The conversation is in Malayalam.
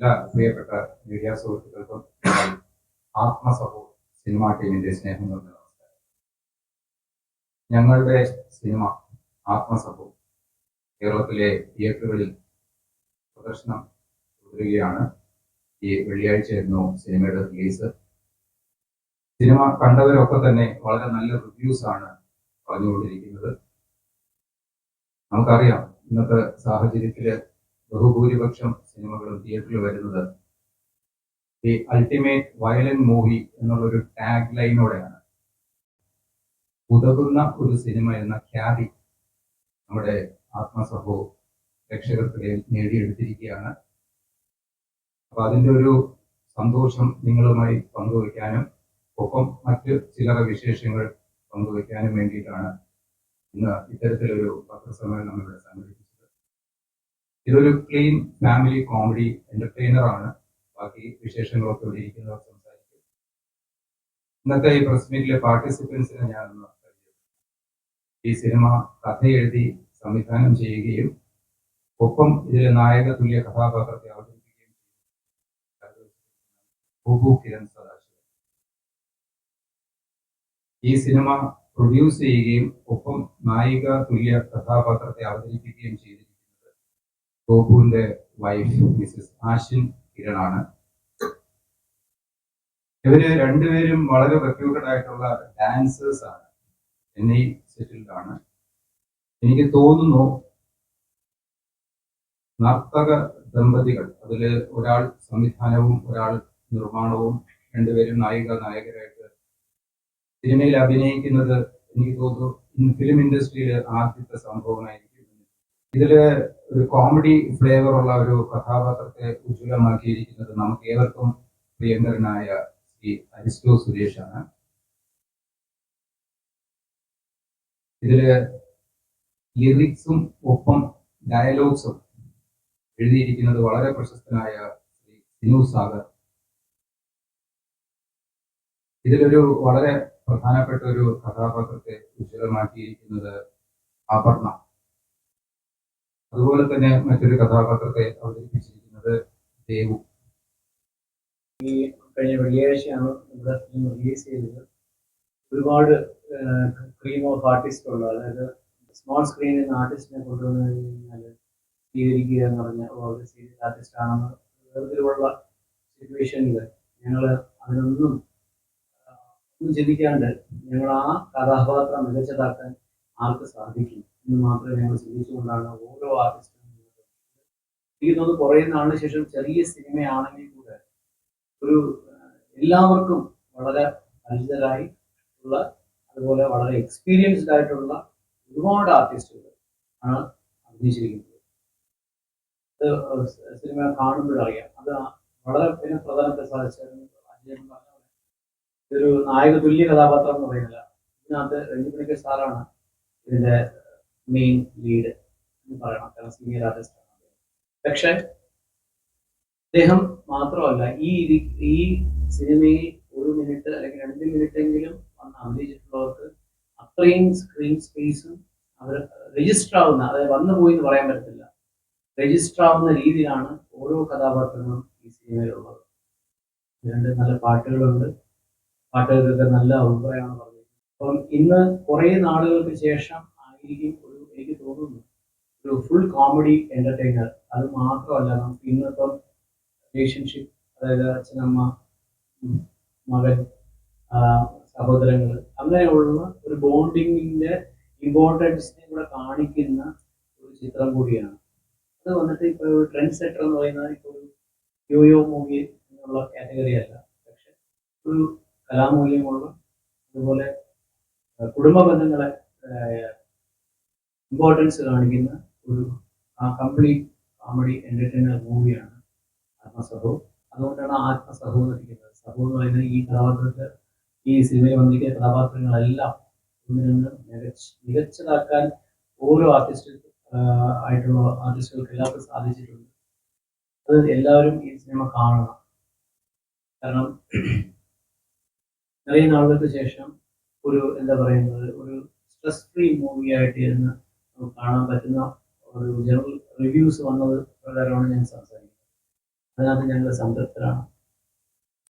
എല്ലാ പ്രിയപ്പെട്ട മീഡിയ സുഹൃത്തുക്കൾക്കും ആത്മസഹോ സിനിമ ടീമിന്റെ സ്നേഹം നിറഞ്ഞ നമസ്കാരം. ഞങ്ങളുടെ സിനിമ ആത്മസഹോ കേരളത്തിലെ തിയേറ്ററുകളിൽ പ്രദർശനം തുടരുകയാണ്. ഈ വെള്ളിയാഴ്ചയായിരുന്നു സിനിമയുടെ റിലീസ്. സിനിമ കണ്ടവരൊക്കെ തന്നെ വളരെ നല്ല റിവ്യൂസ് ആണ് പറഞ്ഞുകൊണ്ടിരിക്കുന്നത്. നമുക്കറിയാം ഇന്നത്തെ സാഹചര്യത്തിൽ ബഹുഭൂരിപക്ഷം സിനിമകളും തിയേറ്ററിൽ വരുന്നത് ദി അൾട്ടിമേറ്റ് വയലന്റ് മൂവി എന്നുള്ളൊരു ടാഗ് ലൈനോടെയാണ് ഉതകുന്ന ഒരു സിനിമ എന്ന ഖ്യാതി നമ്മുടെ ആത്മസഹോ പ്രേക്ഷകർക്കിടയിൽ നേടിയെടുത്തിരിക്കുകയാണ്. അപ്പൊ അതിന്റെ ഒരു സന്തോഷം നിങ്ങളുമായി പങ്കുവയ്ക്കാനും ഒപ്പം മറ്റ് ചില വിശേഷങ്ങൾ പങ്കുവയ്ക്കാനും വേണ്ടിയിട്ടാണ് ഇന്ന് ഇത്തരത്തിലൊരു പത്രസമ്മേളനം ഇവിടെ സംഘടിപ്പിച്ചത്. ഇതൊരു ക്ലീൻ ഫാമിലി കോമഡി എന്റർടൈനർ ആണ്. ബാക്കി വിശേഷങ്ങളൊക്കെ ഇവിടെ ഇരിക്കുന്നവർ സംസാരിക്കും. ഇന്നത്തെ ഈ പ്രസ് മീറ്റിലെ പാർട്ടിസിപ്പൻസിനെ ഞാൻ ഒന്ന് ഈ സിനിമ കഥ എഴുതി സംവിധാനം ചെയ്യുകയും ഒപ്പം ഇതിലെ നായക തുല്യ കഥാപാത്രത്തെ അവതരിപ്പിക്കുകയും ബുബു കിരൺ സദാശിവൻ. ഈ സിനിമ പ്രൊഡ്യൂസ് ചെയ്യുകയും ഒപ്പം നായിക തുല്യ കഥാപാത്രത്തെ അവതരിപ്പിക്കുകയും ചെയ്തിരിക്കുന്നത് ഗോപുവിന്റെ വൈഫ് മിസസ് ആശിൻ കിരണാണ്. ഇവർ രണ്ടുപേരും വളരെ റെപ്യൂട്ടഡ് ആയിട്ടുള്ള ഡാൻസേഴ്സ് ആണ്. ചെന്നൈ സെറ്റിൽഡാണ് സെറ്റിൽഡ് ആണ് എനിക്ക് തോന്നുന്നു നർത്തക ദമ്പതികൾ അതിൽ ഒരാൾ സംവിധാനവും ഒരാൾ നിർമ്മാണവും രണ്ടുപേരും നായിക നായകരായിട്ട് സിനിമയിൽ അഭിനയിക്കുന്നത് എനിക്ക് തോന്നുന്നു ഫിലിം ഇൻഡസ്ട്രിയിൽ ആദ്യത്തെ സംഭവമായിരിക്കും. ഇതിൽ ഒരു കോമഡി ഫ്ലേവർ ഉള്ള ഒരു കഥാപാത്രത്തെ ഉജ്ജ്വലമാക്കിയിരിക്കുന്നത് നമുക്ക് ഏവർക്കും പ്രിയങ്കരനായ ശ്രീ അരിസ്റ്റോ സുരേഷാണ്. ഇതിൽ ലിറിക്സും ഒപ്പം ഡയലോഗ്സും എഴുതിയിരിക്കുന്നത് വളരെ പ്രശസ്തനായ ശ്രീ സിനു സാഗർ. ഇതിലൊരു വളരെ പ്രധാനപ്പെട്ട ഒരു കഥാപാത്രത്തെ ഉജ്ജ്വലമാക്കിയിരിക്കുന്നത് അപർണ. അതുപോലെ തന്നെ മറ്റൊരു കഥാപാത്രത്തെ അവതരിപ്പിച്ചിരിക്കുന്നത് ദേവു. ഈ കഴിഞ്ഞ വെള്ളിയാഴ്ചയാണ് ഇവിടെ ഫിലിം റിലീസ് ചെയ്തത്. ഒരുപാട് ക്രീം ഓഫ് ആർട്ടിസ്റ്റ് ഉള്ള അതായത് സ്മോൾ സ്ക്രീനിൽ നിന്ന് ആർട്ടിസ്റ്റിനെ കൊണ്ടുവന്നു കഴിഞ്ഞാൽ സ്വീകരിക്കുക എന്ന് പറഞ്ഞ ഒരു സീരിയസ് ആർട്ടിസ്റ്റ് ആണെന്ന് തരത്തിലുള്ള സിറ്റുവേഷനിൽ ഞങ്ങൾ അതിനൊന്നും ഒന്നും ചിന്തിക്കാണ്ട് ഞങ്ങൾ ആ കഥാപാത്രം മികച്ചതാക്കാൻ ആർക്ക് സാധിക്കും? എന്ന് മാത്രമേ ഞങ്ങൾ ചിന്തിച്ചുകൊണ്ടാണ് ഓരോ ആർട്ടിസ്റ്റും എനിക്ക് തോന്നുന്നു കുറേ നാളിന് ശേഷം ചെറിയ സിനിമയാണെങ്കിൽ കൂടെ ഒരു എല്ലാവർക്കും വളരെ പരിചിതരായി ഉള്ള അതുപോലെ വളരെ എക്സ്പീരിയൻസ്ഡ് ആയിട്ടുള്ള ഒരുപാട് ആർട്ടിസ്റ്റുകൾ ആണ് അഭിനയിച്ചിരിക്കുന്നത്. അത് സിനിമ കാണുമ്പോഴറിയാം. അത് വളരെ പിന്നെ പ്രധാനപ്പെട്ട സാധിച്ചായിരുന്നു അദ്ദേഹം പറഞ്ഞ ഇതൊരു നായക തുല്യ കഥാപാത്രം എന്ന് പറയുന്നില്ല. ഇതിനകത്ത് രഞ്ജിപ്പണിക്കർ സാറാണ് ഇതിന്റെ മെയിൻ ലീഡ് എന്ന് പറയണം. കാരണം സീനിയർ ആർട്ടിസ്റ്റ് ആണ് പക്ഷെ അദ്ദേഹം മാത്രമല്ല ഈ ഈ സിനിമയിൽ ഒരു മിനിറ്റ് അല്ലെങ്കിൽ രണ്ട് മിനിറ്റ് എങ്കിലും വന്ന് അഭിനയിച്ചിട്ടുള്ളവർക്ക് അത്രയും സ്ക്രീൻ സ്പേസും അവർ രജിസ്റ്റർ ആവുന്ന അതായത് വന്നു പോയി എന്ന് പറയാൻ പറ്റത്തില്ല. രജിസ്റ്റർ ആവുന്ന രീതിയിലാണ് ഓരോ കഥാപാത്രങ്ങളും ഈ സിനിമയിലുള്ളത്. രണ്ട് നല്ല പാട്ടുകളുണ്ട്. പാട്ടുകൾക്കൊക്കെ നല്ല അഭിപ്രായമാണ് പറഞ്ഞത് അപ്പം ഇന്ന് കുറേ നാളുകൾക്ക് ശേഷം ആയിരിക്കും ഒരു ഫുൾ കോമഡി എന്റർടൈനർ അത് മാത്രമല്ല നമുക്ക് ഇന്നിപ്പം റിലേഷൻഷിപ്പ് അതായത് അച്ഛനമ്മ മകൻ സഹോദരങ്ങൾ അങ്ങനെയുള്ള ഒരു ബോണ്ടിങ്ങിന്റെ ഇമ്പോർട്ടൻസിനെ കൂടെ കാണിക്കുന്ന ഒരു ചിത്രം കൂടിയാണ്. അത് വന്നിട്ട് ഇപ്പൊ ഒരു ട്രെൻഡ് സെറ്റർ എന്ന് പറയുന്നത് ഇപ്പൊ ഒരു യോയോ മൂവി എന്നുള്ള കാറ്റഗറി അല്ല. പക്ഷെ ഒരു കലാമൂല്യമുള്ള അതുപോലെ കുടുംബ ബന്ധങ്ങളെ ഇമ്പോർട്ടൻസ് കാണിക്കുന്ന ഒരു കംപ്ലീറ്റ് കോമഡി എന്റർടൈനർ മൂവിയാണ് ആത്മസഹോ. അതുകൊണ്ടാണ് ആത്മസഹോ എന്ന് പറയുന്നത് സഹോ എന്ന് പറയുന്നത് ഈ കഥാപാത്രത്തെ ഈ സിനിമയിൽ വന്നിരിക്കുന്ന കഥാപാത്രങ്ങളെല്ലാം ഒന്നിനൊന്ന് മികച്ച മികച്ചതാക്കാൻ ഓരോ ആർട്ടിസ്റ്റ് ആയിട്ടുള്ള ആർട്ടിസ്റ്റുകൾക്ക് എല്ലാവർക്കും സാധിച്ചിട്ടുണ്ട്. അത് എല്ലാവരും ഈ സിനിമ കാണണം. കാരണം നിറയെ നാളുകൾക്ക് ശേഷം ഒരു എന്താ പറയുന്നത് ഒരു സ്ട്രെസ് ഫ്രീ മൂവിയായിട്ട് ഇരുന്ന് കാണാൻ പറ്റുന്ന ഒരു ജനറൽ റിവ്യൂസ് വന്നത് പ്രകാരമാണ് ഞാൻ സംസാരിക്കുന്നത്. അതിനകത്ത് ഞങ്ങൾ സംതൃപ്തരാണ്.